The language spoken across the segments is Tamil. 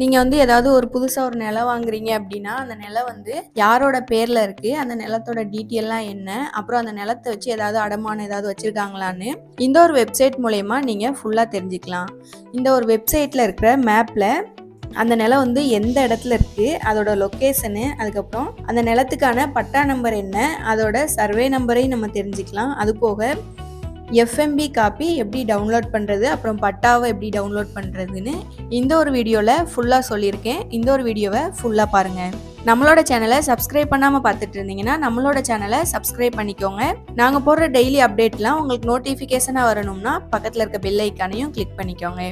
நீங்கள் வந்து ஏதாவது ஒரு புதுசாக ஒரு நிலம் வாங்குறீங்க அப்படின்னா அந்த நிலம் வந்து யாரோட பேரில் இருக்குது அந்த நிலத்தோட டீட்டெயிலாம் என்ன அப்புறம் அந்த நிலத்தை வச்சு ஏதாவது அடமானம் ஏதாவது வச்சுருக்காங்களான்னு இந்த ஒரு வெப்சைட் மூலயமா நீங்கள் ஃபுல்லாக தெரிஞ்சுக்கலாம். இந்த ஒரு வெப்சைட்டில் இருக்கிற மேப்பில் அந்த நிலம் வந்து எந்த இடத்துல இருக்குது அதோட லொக்கேஷனு அதுக்கப்புறம் அந்த நிலத்துக்கான பட்டா நம்பர் என்ன அதோட சர்வே நம்பரையும் நம்ம தெரிஞ்சுக்கலாம். அது போக எஃப்எம்பி காப்பி எப்படி டவுன்லோட் பண்ணுறது அப்புறம் பட்டாவை எப்படி டவுன்லோட் பண்ணுறதுன்னு இந்த ஒரு வீடியோவில் ஃபுல்லாக சொல்லியிருக்கேன். இந்த ஒரு வீடியோவை ஃபுல்லாக பாருங்கள் நம்மளோட சேனலை சப்ஸ்கிரைப் பண்ணாமல் பார்த்துட்டு இருந்தீங்கன்னா நம்மளோட சேனலை சப்ஸ்கிரைப் பண்ணிக்கோங்க. நாங்கள் போடுற டெய்லி அப்டேட்லாம் உங்களுக்கு நோட்டிஃபிகேஷனாக வரணும்னா பக்கத்தில் இருக்க பெல் ஐக்கானையும் கிளிக் பண்ணிக்கோங்க.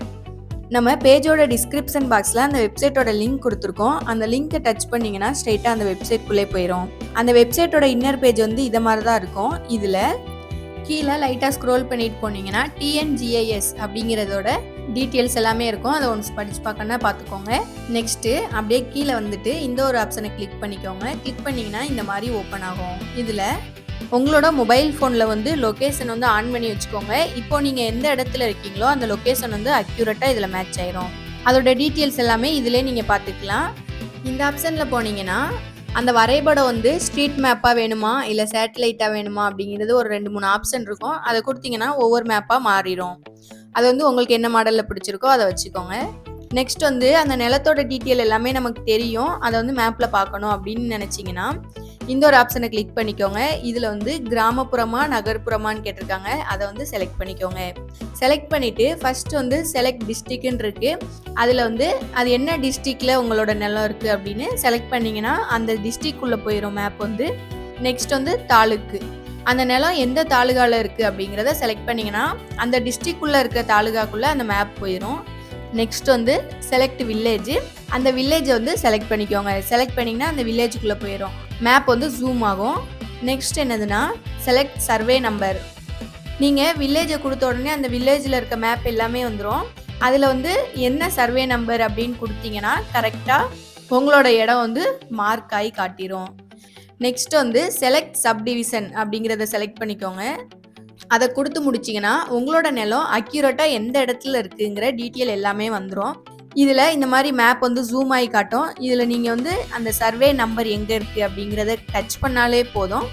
நம்ம பேஜோட டிஸ்கிரிப்ஷன் பாக்ஸில் அந்த வெப்சைட்டோட லிங்க் கொடுத்துருக்கோம். அந்த லிங்க்கை டச் பண்ணிங்கன்னா ஸ்ட்ரெயிட்டாக அந்த வெப்சைட்குள்ளே போயிடும் அந்த வெப்சைட்டோட இன்னர் பேஜ் வந்து இதை மாதிரி தான் இருக்கும். இதில் கீழே லைட்டாக ஸ்க்ரோல் பண்ணிட்டு போனீங்கன்னா டிஎன்ஜிஐஎஸ் அப்படிங்கிறதோட டீட்டெயில்ஸ் எல்லாமே இருக்கும். அதை ஒன்ஸ் படித்து பார்க்கணுன்னா பார்த்துக்கோங்க. நெக்ஸ்ட்டு அப்படியே கீழே வந்துட்டு இந்த ஒரு ஆப்ஷனை கிளிக் பண்ணிக்கோங்க. கிளிக் பண்ணிங்கன்னா இந்த மாதிரி ஓப்பன் ஆகும். இதில் உங்களோட மொபைல் ஃபோனில் வந்து லொக்கேஷன் வந்து ஆன் பண்ணி வச்சுக்கோங்க. இப்போ நீங்கள் எந்த இடத்துல இருக்கீங்களோ அந்த லொக்கேஷன் வந்து அக்யூரேட்டாக இதில் மேட்ச் ஆயிரும். அதோட டீட்டெயில்ஸ் எல்லாமே இதிலே நீங்கள் பார்த்துக்கலாம். இந்த ஆப்ஷனில் போனீங்கன்னா அந்த வரைபடம் வந்து ஸ்ட்ரீட் மேப்பாக வேணுமா? இல்லை சேட்டலைட்டாக வேணுமா? அப்படிங்கிறது ஒரு ரெண்டு மூணு ஆப்ஷன் இருக்கும். அதை கொடுத்தீங்கன்னா ஒவ்வொரு மேப்பாக மாறிடும். அது வந்து உங்களுக்கு என்ன மாடலில் பிடிச்சிருக்கோ அதை வச்சுக்கோங்க. நெக்ஸ்ட் வந்து அந்த நிலத்தோட டீட்டெயில் எல்லாமே நமக்கு தெரியும். அதை வந்து மேப்பில் பார்க்கணும் அப்படின்னு நினச்சிங்கன்னா இந்த ஒரு ஆப்ஷனை கிளிக் பண்ணிக்கோங்க. இதில் வந்து கிராமப்புறமா நகர்ப்புறமான்னு கேட்டிருக்காங்க. அதை வந்து செலக்ட் பண்ணிக்கோங்க. செலக்ட் பண்ணிவிட்டு ஃபர்ஸ்ட் வந்து செலக்ட் டிஸ்ட்ரிக்ட்னு இருக்குது அதில் வந்து அது என்ன டிஸ்ட்ரிக்டில் உங்களோட நிலம் இருக்குது அப்படின்னு செலக்ட் பண்ணிங்கன்னா அந்த டிஸ்ட்ரிக்குள்ளே போயிடும் மேப் வந்து. நெக்ஸ்ட் வந்து தாலுக்கு. அந்த நிலம் எந்த தாலுகாவில் இருக்குது அப்படிங்கிறத செலக்ட் பண்ணிங்கன்னா அந்த டிஸ்ட்ரிக்குள்ளே இருக்க தாலுகாக்குள்ளே அந்த மேப் போயிடும் நெக்ஸ்ட் வந்து செலக்ட் வில்லேஜ் அந்த வில்லேஜை வந்து செலக்ட் பண்ணிக்கோங்க. செலக்ட் பண்ணிங்கன்னா அந்த வில்லேஜுக்குள்ளே போயிடும் மேப் வந்து ஜூம் ஆகும். நெக்ஸ்ட் என்னதுன்னா செலக்ட் சர்வே நம்பர் நீங்கள் வில்லேஜை கொடுத்த உடனே அந்த வில்லேஜில் இருக்க மேப் எல்லாமே வந்துடும் அதில் வந்து என்ன சர்வே நம்பர் அப்படின்னு கொடுத்தீங்கன்னா கரெக்டாக உங்களோட இடம் வந்து மார்க் ஆகி காட்டிடும் நெக்ஸ்ட் வந்து செலக்ட் சப்டிவிஷன் அப்படிங்கிறத செலக்ட் பண்ணிக்கோங்க. அதை கொடுத்து முடிச்சிங்கன்னா உங்களோட நிலம் அக்யூரேட்டாக எந்த இடத்துல இருக்குங்கிற டீட்டெயில் எல்லாமே வந்துடும் இதில் இந்த மாதிரி மேப் வந்து ஜூம் ஆகி காட்டும். இதில் நீங்கள் வந்து அந்த சர்வே நம்பர் எங்கே இருக்குது அப்படிங்கிறத டச் பண்ணாலே போதும்.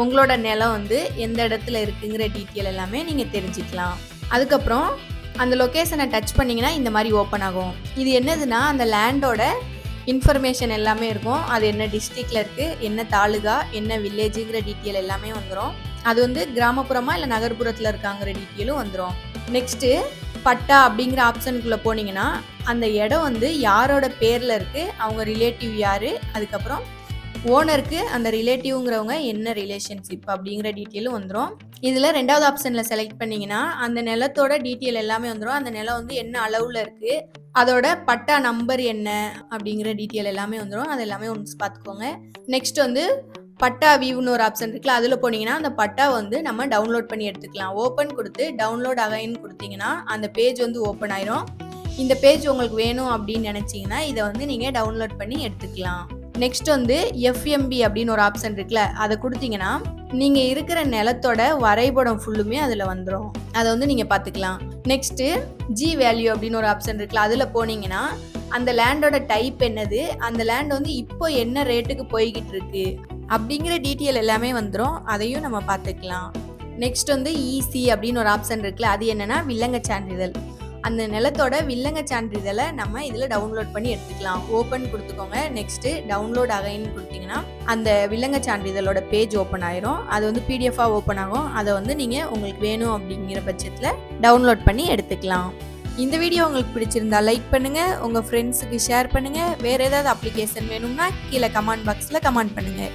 உங்களோட நிலம் வந்து எந்த இடத்துல இருக்குங்கிற டீட்டெயில் எல்லாமே நீங்கள் தெரிஞ்சுக்கலாம். அதுக்கப்புறம் அந்த லொக்கேஷனை டச் பண்ணிங்கன்னா இந்த மாதிரி ஓப்பன் ஆகும். இது என்னதுன்னா அந்த லேண்டோட இன்ஃபர்மேஷன் எல்லாமே இருக்கும். அது என்ன டிஸ்ட்ரிக்டில் இருக்குது என்ன தாலுகா என்ன வில்லேஜுங்கிற டீட்டெயில் எல்லாமே வந்துடும் அது வந்து கிராமப்புறமா இல்லை நகர்ப்புறத்தில் இருக்காங்கிற டீட்டெயிலும் வந்துடும் நெக்ஸ்ட்டு பட்டா அப்படிங்கிற ஆப்ஷனுக்குள்ளே போனீங்கன்னா அந்த இடம் வந்து யாரோட பேரில் இருக்குது அவங்க ரிலேட்டிவ் யார் அதுக்கப்புறம் ஓனருக்கு அந்த ரிலேட்டிவ்ங்கிறவங்க என்ன ரிலேஷன்ஷிப் அப்படிங்கிற டீட்டெயிலும் வந்துடும் இதில் ரெண்டாவது ஆப்ஷனில் செலக்ட் பண்ணிங்கன்னா அந்த நிலத்தோட டீட்டெயில் எல்லாமே வந்துடும் அந்த நிலம் வந்து என்ன அளவில் இருக்குது அதோட பட்டா நம்பர் என்ன அப்படிங்கிற டீட்டெயில் எல்லாமே வந்துடும் அது எல்லாமே ஒன்று பார்த்துக்கோங்க நெக்ஸ்ட் வந்து பட்டா வியூன்னு ஒரு ஆப்ஷன் இருக்குல்ல அதில் போனீங்கன்னா அந்த பட்டா வந்து நம்ம டவுன்லோட் பண்ணி எடுத்துக்கலாம். ஓப்பன் கொடுத்து டவுன்லோட் அகைன்னு கொடுத்தீங்கன்னா அந்த பேஜ் வந்து ஓப்பன் ஆயிரும். இந்த பேஜ் உங்களுக்கு வேணும் அப்படின்னு நினச்சிங்கன்னா இதை வந்து நீங்கள் டவுன்லோட் பண்ணி எடுத்துக்கலாம். நெக்ஸ்ட் வந்து எஃப்எம்பி அப்படின்னு ஒரு ஆப்ஷன் இருக்குல்ல அதை கொடுத்தீங்கன்னா நீங்கள் இருக்கிற நிலத்தோட வரைபடம் ஃபுல்லுமே அதில் வந்துடும் அதை வந்து நீங்கள் பார்த்துக்கலாம். நெக்ஸ்ட்டு ஜி வேல்யூ அப்படின்னு ஒரு ஆப்ஷன் இருக்குல்ல அதில் போனீங்கன்னா அந்த லேண்டோட டைப் என்னது அந்த லேண்ட் வந்து இப்போ என்ன ரேட்டுக்கு போய்கிட்டு இருக்கு அப்படிங்கிற டீட்டெயில் எல்லாமே வந்துடும் அதையும் நம்ம பார்த்துக்கலாம். நெக்ஸ்ட் வந்து இசி அப்படின்னு ஒரு ஆப்ஷன் இருக்குல்ல அது என்னென்னா வில்லங்க சான்றிதழ். அந்த நிலத்தோட வில்லங்க சான்றிதழை நம்ம இதில் டவுன்லோட் பண்ணி எடுத்துக்கலாம். ஓப்பன் கொடுத்துக்கோங்க. நெக்ஸ்ட்டு டவுன்லோட் அகைன்னு கொடுத்தீங்கன்னா அந்த வில்லங்க சான்றிதழோட பேஜ் ஓப்பன் ஆயிரும். அது வந்து பிடிஎஃபாக ஓப்பன் ஆகும். அதை வந்து நீங்கள் உங்களுக்கு வேணும் அப்படிங்கிற பட்சத்தில் டவுன்லோட் பண்ணி எடுத்துக்கலாம். இந்த வீடியோ உங்களுக்கு பிடிச்சிருந்தா லைக் பண்ணுங்கள் உங்கள் ஃப்ரெண்ட்ஸுக்கு ஷேர் பண்ணுங்கள் வேறு ஏதாவது அப்ளிகேஷன் வேணும்னா கீழே கமெண்ட் பாக்ஸில் கமெண்ட் பண்ணுங்கள்